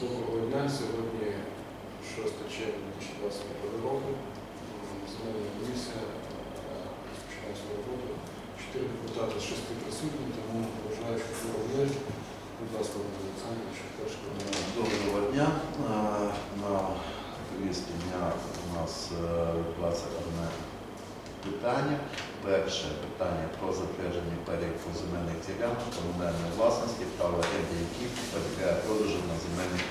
Доброго дня. Сьогодні 6 червня 2025 року. Земельна комісія е, свою роботу. Чотири депутати з шести присутні, тому вважаю, що це. Будь ласка, Володимир Олександрович, перше. Доброго дня. Е, На повістці дня у нас е, 21 питання. Перше питання про затвердження переліку земельних ділянок комунальної власності, право оренди яких підлягає продажу на земельних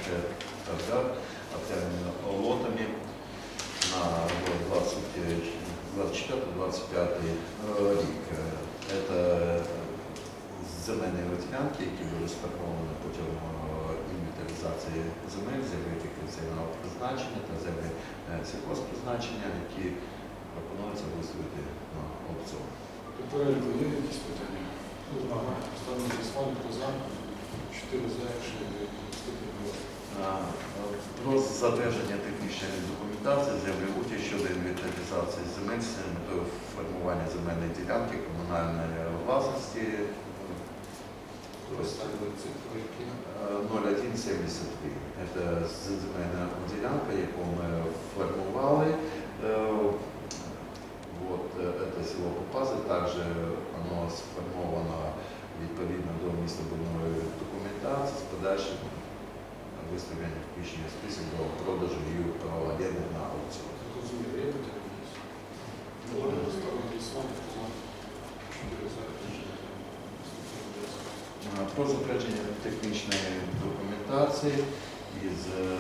торгах окремими лотами на 24-25 рік. Це земельні ділянки, які були сформовані путем е, інвентаризації земель, землі фікційного призначення та землі е, сільхозпризначення, які пропонується виставити на аукціон. По є якісь питання? Ставимо голосування, хто за? Чотири за, якщо є Про затвердження технічної документації землі участь щодо інвентаризації земель з метою формування земельної ділянки комунальної власності Поставили цифри, які 0173. Це земельна ділянка, яку ми формували. Э, Вот, э, это село Попази, также оно сформовано відповідно до містобудівної документації з подальшим виставленням включення список до продажу її оренди на аукціон. Е, Про затвердження технічної документації із, е,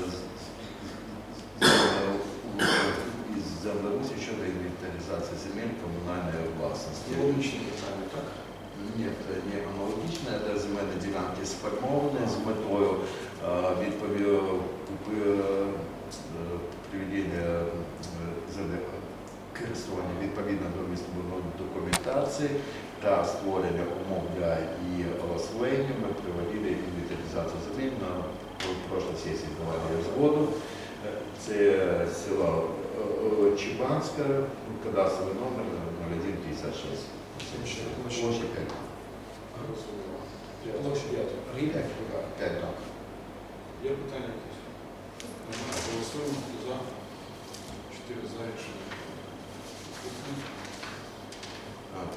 із землеусі щодо інвентаризації земель комунальної власності. Логічне питання, так? Ні, це не аналогічне, це земельні ділянки сформовані з метою е, відповідно приведення е, землі користування відповідно до містобудівної документації та створення умов для її освоєння. Ми проводили інвентаризацію земель на прошлій сесії давали згоду. Е, Це село е, Чебанське, кадастровий номер 0156. Ще Площа 5. Голосуємо. Площа п'ята. Рівня? П'ять. Є питання якісь? Немає. Голосуємо. За? Чотири за, рішення.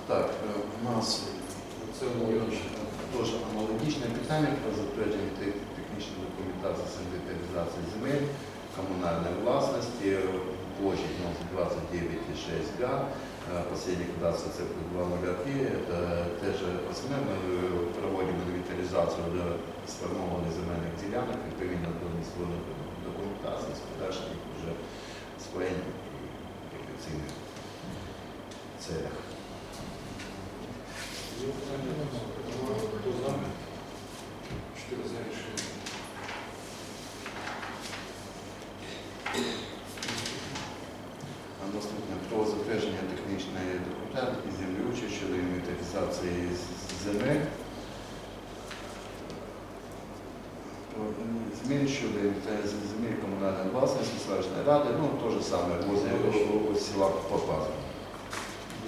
Так, е, у нас Це логічне. теж аналогічне питання. Про затвердження тех- технічної документації з інвентаризації земель комунальної власності, площадь 29,6 га, Е, последний кадастр цифры 203, это те же основне, ми проводимо інвентаризацію до сформованих земельних ділянок, відповідно до місцевої документації з подальшим їх вже скоєння і рекреаційних целях. Є питання? Немає. Хто за? Чотири за, рішення. А Наступне про затвердження технічної документації землеучі щодо інвентаризації земель. Про Змін щодо земель комунальної власності селищної ради, ну то же саме возле села Попаза.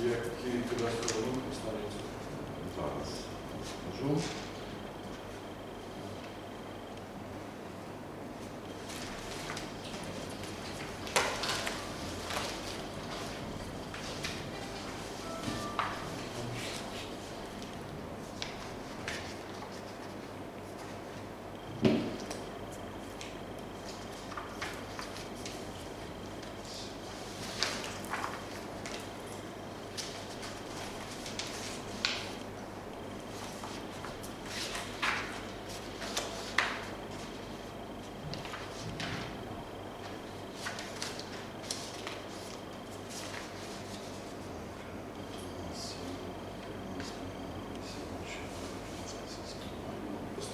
Які faz. Tá junto?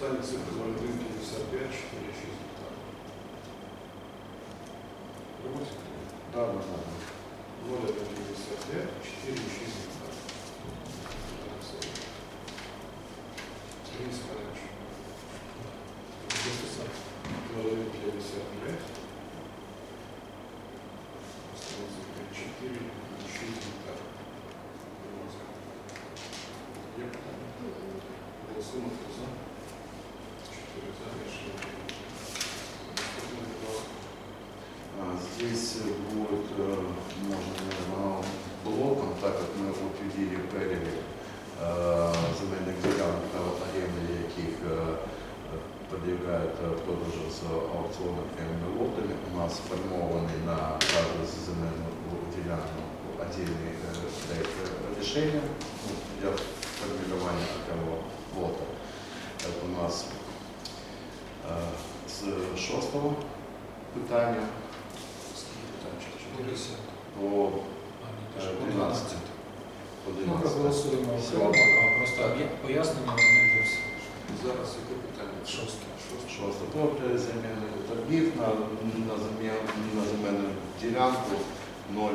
составе цифры 0,355, 4, 6 гектаров. Да, можно. 0,355, 4, 6 гектаров. 3,5 здесь будет, э, можно, наверное, блоком, так как мы утвердили перелік э, земельних ділянок та оренди, яких э, підлягають э, продажу з аукціонними лотами. У нас сформований на кожну земельну ділянку отдельный э, проект э, решения ну, для формирования такого лота. Это у нас э, з шостого питання Скільки Поліція. по А, ні, е, теж 12. По Ну, 12. проголосуємо окремо, а просто пояснення одне для всіх. Зараз яке питання? Шосте. Шосте. Про земельних торгів на, на, земель, на земельну ділянку 0,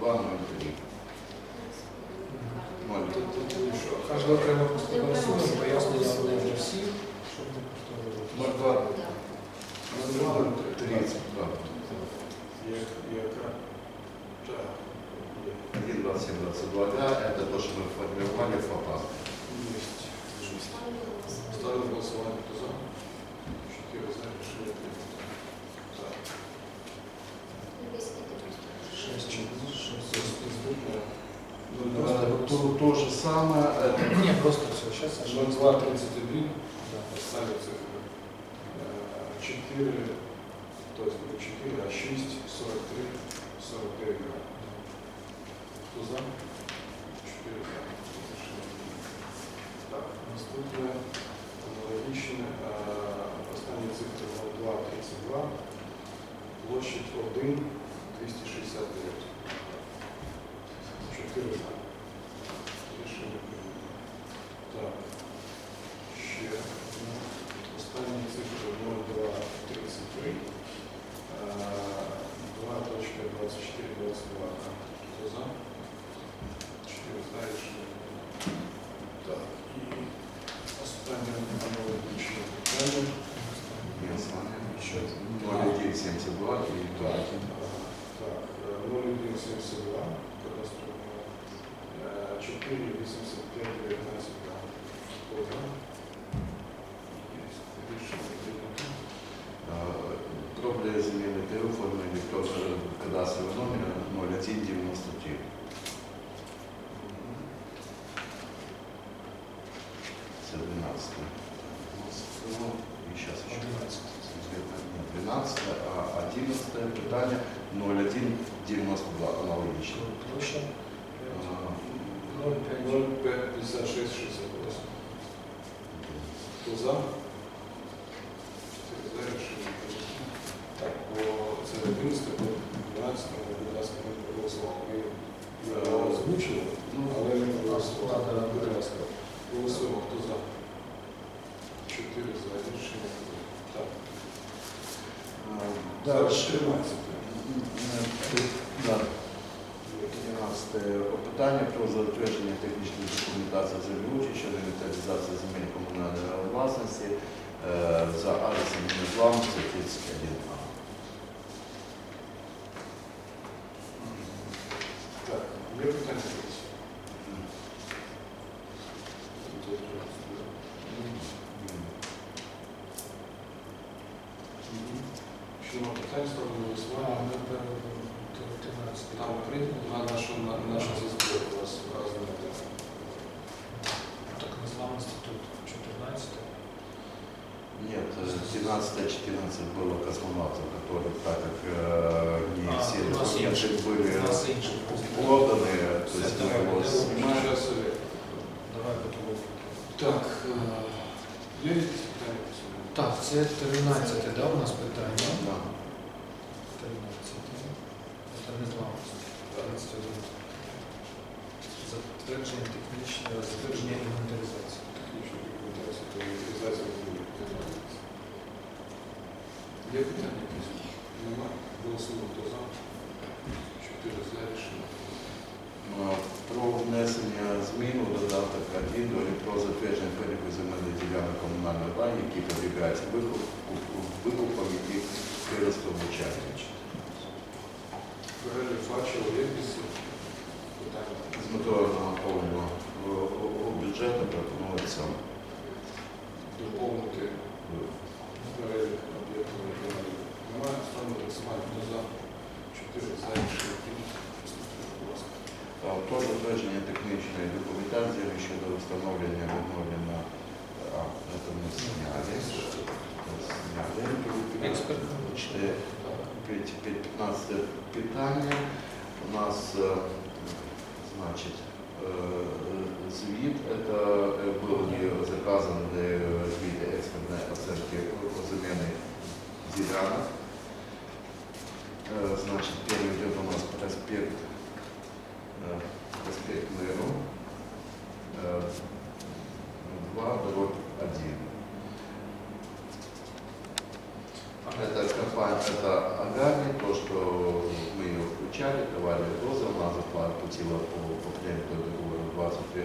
02, 03. Ноль. Тут- тут- тут що? Кожне окремо просто голосуємо, пояснення одне для всіх, щоб не повторювати. 02, Назвали 30, так. Яка? Так. 1, 27, 22, это то, что мы формировали в ФАПА. Есть. Ставлю голосование, кто за? Шесть, шесть, шесть. Ну, то, же самое. Э, Не, просто все. Сейчас 0233. Да, оставили цифры. Э, 4, то есть не 4, а 6, 43, 43 грамм. Кто за? 4 за. Так, наступне аналогічне, останні цифры 2, 32, площадь 1, 269. 4 за. И сейчас еще. 11. Нет, 12, а 11 питание 0192 аналогично. Точно. А, 0,5. 0,5668. Кто за? Чотири за рішення прийнято. Так, по це 11, по 12, будь ласка, ми проголосували. Ми його озвучили, Ну, але не проголосували. Так, так, Будь так. ласка, голосуємо. Хто за? Чотири за рішення прийнято. Так. Дальше. 13. Да. 11 питання про затвердження технічної документації землеустрою щодо інвентаризації земель комунальної власності е, за адресом незламності 31А. 13-14 было космонавтов, которые, так как э, не а, все документы были проданы, то есть мы его снимаем. Так, є Так, це 13, да, у нас питання? Да. 13. Це не 12. 13. Также Затвердження технічної бюджету пропонується Доповнити перелік об'єктів регіональної Чотири за рішення прийнято. Приступимо, будь ласка. Е, Про затвердження технічної документації щодо встановлення відновлення, а, це ми зняли. Зняли. Е, під- під 15 питання. У нас, е, значить, е, это е, был не заказан для звіт експертної оценки замены ділянок.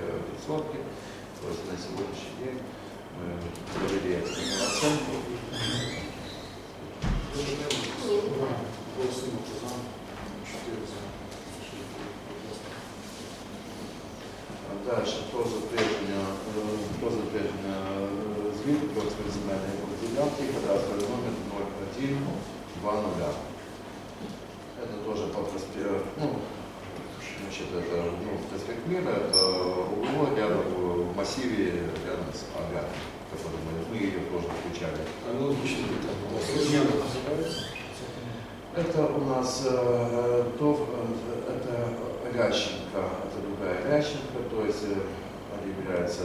21 сотки. То есть на сегодняшний день мы провели экстренную оценку. Голосуємо, хто за. Чотири за. Рішення прийнято. Будь ласка. Дальше про затвердження, е, про затвердження е, звіту про земельної ділянки, кадастровий номер 0120. Это тоже по проспекту, ну, значит, это, ну, проспект Мира, это угло рядом в массиве рядом с Агатом, который мы, мы ее тоже включали. Аналогічне питання. будь ласка. Зміна називається? Это у нас э, то, э, это Рященко, это другая Рященко, то есть э, они являются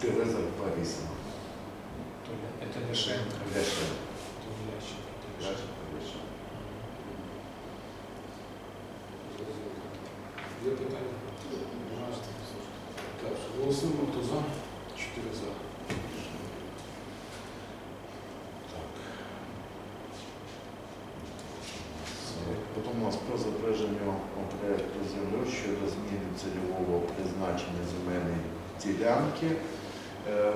Тереза Борисовна. Это Лишенко. Рященко. Это Голосуємо, хто за. Чотири за. Так. Потім у нас про затвердження проєкту землі щодо зміни цільового призначення земельної ділянки. Е,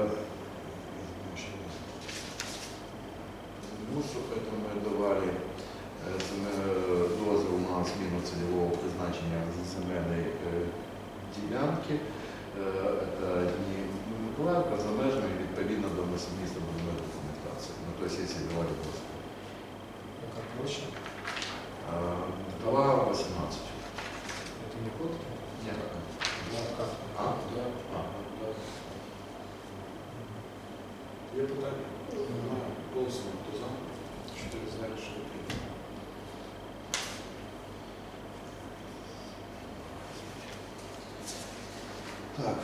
Мусу, давали е, дозвіл на зміну цільового призначення земельної е, ділянки. Е, Это не Миколаївка за межами відповідно до місця будівної документації. Ну, то есть, якщо давали дозвіл. Яка площа? Е, 2,18. Это не код? Ну, как? А? Да. А. Да. Є питання? Голосуємо, хто за. Чотири за. Рішення прийнято. Так,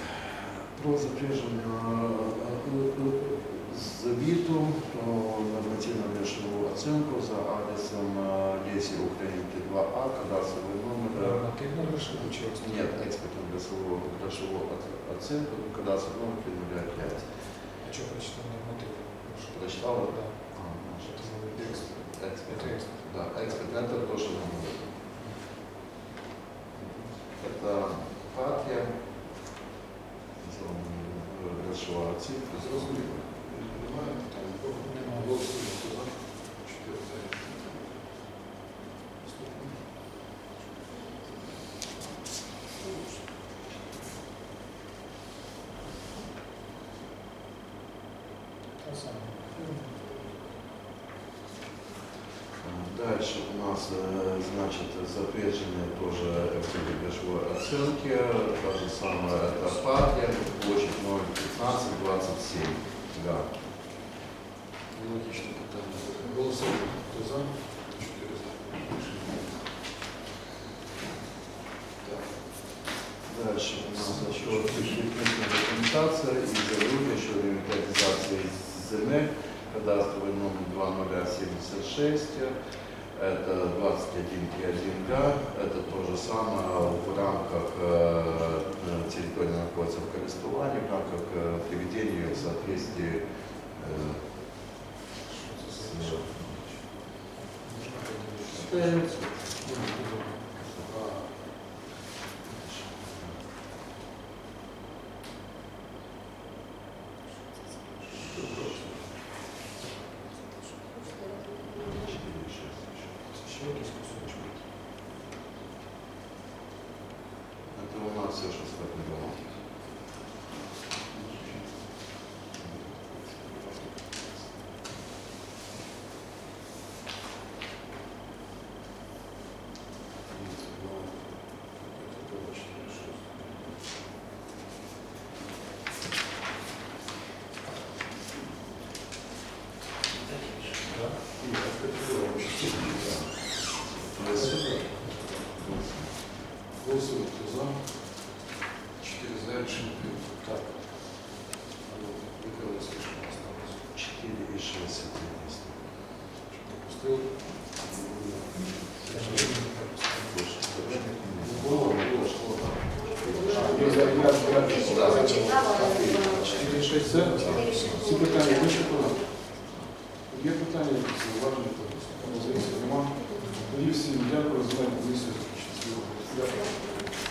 про затвердження е, е, звіту про нормативну грошову оцінку за адресом е, Лесі Українки 2А, кадастровий номер. Нормативно грошову чи Ні, експертну грошову, грошову оц- оцінку, кадастровий номер 5. А что прочитал нормативно? Прочитала? Да. А, значить, Что это за текст? Эксперт. Это эксперт. Да, эксперт это то, что нам говорит. Это грошова оцінка. Зрозуміло. Немає питань? Нікого? Немає. Голосуємо, хто за. Чотири за. Рішення прийнято. Наступне. Та сама. Дальше у нас, э, значит, затверженные тоже эксперты грошовой оценки. Та же самая эта партия, площадь 015-27. Да. Аналогічне питання. Голосуємо, хто за. Чотири за. Рішення прийнято. Так. Дальше у нас еще техническая документация и заявление еще инвентаризации земель, кадастровый номер 2076, Это 21 га, это то же самое в рамках э, территории находится в користувании, в рамках э, приведения в соответствии э, с- 4-6 це? Всі питання